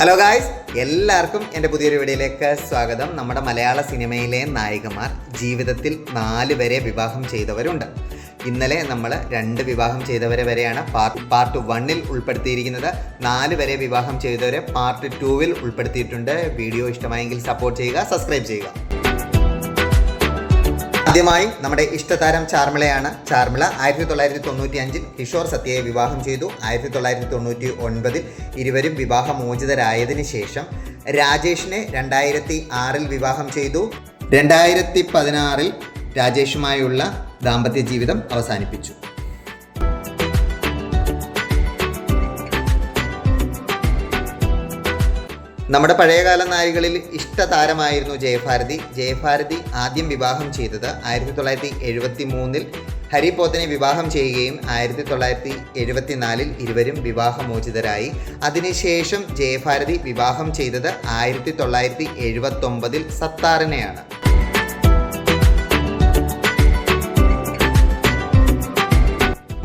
Hello guys എല്ലാവർക്കും എന്റെ പുതിയൊരു വീഡിയോയിലേക്ക് സ്വാഗതം. നമ്മുടെ മലയാള സിനിമയിലെ നായികമാർ ജീവിതത്തിൽ നാല് വരെ വിവാഹം ചെയ്തവരുണ്ട്. ഇന്നലെ നമ്മൾ രണ്ട് വിവാഹം ചെയ്തവരെ വരെയാണ് പാർട്ട് പാർട്ട് വണ്ണിൽ ഉൾപ്പെടുത്തിയിരിക്കുന്നത്. നാല് വരെ വിവാഹം ചെയ്തവരെ പാർട്ട് ടൂവിൽ ഉൾപ്പെടുത്തിയിട്ടുണ്ട്. വീഡിയോ ഇഷ്ടമായെങ്കിൽ സപ്പോർട്ട് ചെയ്യുക സബ്സ്ക്രൈബ് ചെയ്യുക. ആദ്യമായി നമ്മുടെ ഇഷ്ടതാരം ചാർമിളയാണ്. ചാർമിള ആയിരത്തി തൊള്ളായിരത്തി തൊണ്ണൂറ്റി അഞ്ചിൽ കിഷോർ സത്യയെ വിവാഹം ചെയ്തു. ആയിരത്തി തൊള്ളായിരത്തി തൊണ്ണൂറ്റി ഒൻപതിൽ ഇരുവരും വിവാഹമോചിതരായതിനു ശേഷം രാജേഷിനെ രണ്ടായിരത്തി ആറിൽ വിവാഹം ചെയ്തു. രണ്ടായിരത്തി പതിനാറിൽ രാജേഷുമായുള്ള ദാമ്പത്യ ജീവിതം അവസാനിപ്പിച്ചു. നമ്മുടെ പഴയകാല നായികളിൽ ഇഷ്ടതാരമായിരുന്നു ജയഭാരതി. ജയഭാരതി ആദ്യം വിവാഹം ചെയ്തത് ആയിരത്തി തൊള്ളായിരത്തി എഴുപത്തി മൂന്നിൽ ഹരി പോത്തനെ വിവാഹം ചെയ്യുകയും ആയിരത്തി തൊള്ളായിരത്തി എഴുപത്തിനാലിൽ ഇരുവരും വിവാഹമോചിതരായി. അതിനുശേഷം ജയഭാരതി വിവാഹം ചെയ്തത് ആയിരത്തി തൊള്ളായിരത്തി എഴുപത്തൊമ്പതിൽ സത്താറിനെയാണ്.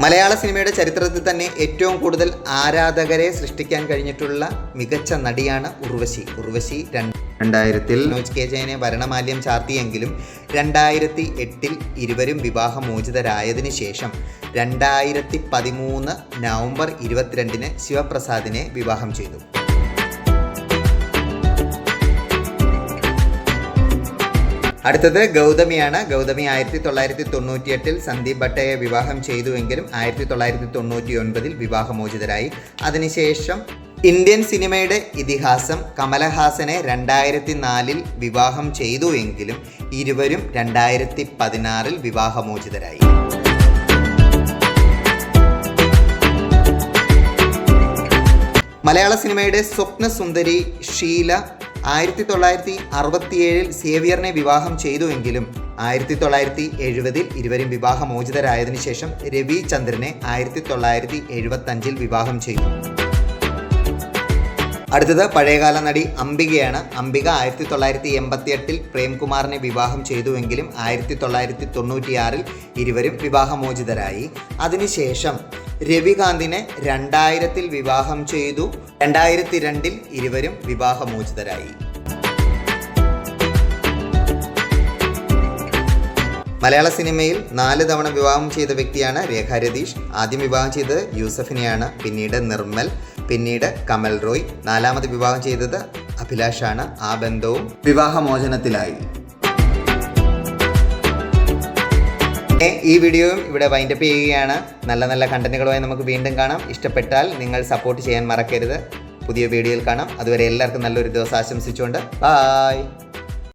മലയാള സിനിമയുടെ ചരിത്രത്തിൽ തന്നെ ഏറ്റവും കൂടുതൽ ആരാധകരെ സൃഷ്ടിക്കാൻ കഴിഞ്ഞിട്ടുള്ള മികച്ച നടിയാണ് ഉർവശി. ഉർവശി രണ്ട് രണ്ടായിരത്തിൽ മനോജ് കെ ജയനെ ഭരണമാല്യം ചാർത്തിയെങ്കിലും രണ്ടായിരത്തി എട്ടിൽ ഇരുവരും വിവാഹമോചിതരായതിനു ശേഷം രണ്ടായിരത്തി പതിമൂന്ന് നവംബർ ഇരുപത്തിരണ്ടിന് ശിവപ്രസാദിനെ വിവാഹം ചെയ്തു. അടുത്തത് ഗൗതമിയാണ്. ഗൗതമി ആയിരത്തി തൊള്ളായിരത്തി തൊണ്ണൂറ്റി എട്ടിൽ സന്ദീപ് ഭട്ടയെ വിവാഹം ചെയ്തുവെങ്കിലും ആയിരത്തി തൊള്ളായിരത്തി തൊണ്ണൂറ്റി ഒൻപതിൽ വിവാഹമോചിതരായി. അതിനുശേഷം ഇന്ത്യൻ സിനിമയുടെ ഇതിഹാസം കമലഹാസനെ രണ്ടായിരത്തി നാലിൽ വിവാഹം ചെയ്തു എങ്കിലും ഇരുവരും രണ്ടായിരത്തി പതിനാറിൽ വിവാഹമോചിതരായി. മലയാള സിനിമയുടെ സ്വപ്ന സുന്ദരി ഷീല ആയിരത്തി തൊള്ളായിരത്തി അറുപത്തിയേഴിൽ സേവിയറിനെ വിവാഹം ചെയ്തുവെങ്കിലും ആയിരത്തി തൊള്ളായിരത്തി എഴുപതിൽ ഇരുവരും വിവാഹമോചിതരായതിനു ശേഷം രവി ചന്ദ്രനെ ആയിരത്തി തൊള്ളായിരത്തി എഴുപത്തഞ്ചിൽ വിവാഹം ചെയ്തു. അടുത്തത് പഴയകാല നടി അംബികയാണ്. അംബിക ആയിരത്തി തൊള്ളായിരത്തി എൺപത്തി എട്ടിൽ പ്രേംകുമാറിനെ വിവാഹം ചെയ്തുവെങ്കിലും ആയിരത്തി തൊള്ളായിരത്തി തൊണ്ണൂറ്റിയാറിൽ ഇരുവരും വിവാഹമോചിതരായി. അതിനുശേഷം രവികാന്തിനെ രണ്ടായിരത്തിൽ വിവാഹം ചെയ്തു. രണ്ടായിരത്തി രണ്ടിൽ ഇരുവരും വിവാഹമോചിതരായി. മലയാള സിനിമയിൽ നാല് തവണ വിവാഹം ചെയ്ത വ്യക്തിയാണ് രേഖ രതീഷ് ആദ്യം വിവാഹം ചെയ്തത് യൂസഫിനെയാണ് പിന്നീട് നിർമ്മൽ പിന്നീട് കമൽ റോയ്. നാലാമത് വിവാഹം ചെയ്തത് അഭിലാഷാണ് ആ ബന്ധവും വിവാഹമോചനത്തിലായി. ഈ വീഡിയോയും ഇവിടെ വൈൻഡപ്പ് ചെയ്യുകയാണ്. നല്ല നല്ല കണ്ടന്റുകളുമായി നമുക്ക് വീണ്ടും കാണാം. ഇഷ്ടപ്പെട്ടാൽ നിങ്ങൾ സപ്പോർട്ട് ചെയ്യാൻ മറക്കരുത്. പുതിയ വീഡിയോയിൽ കാണാം. അതുവരെ എല്ലാവർക്കും നല്ലൊരു ദിവസം ആശംസിച്ചുകൊണ്ട്. ബായ്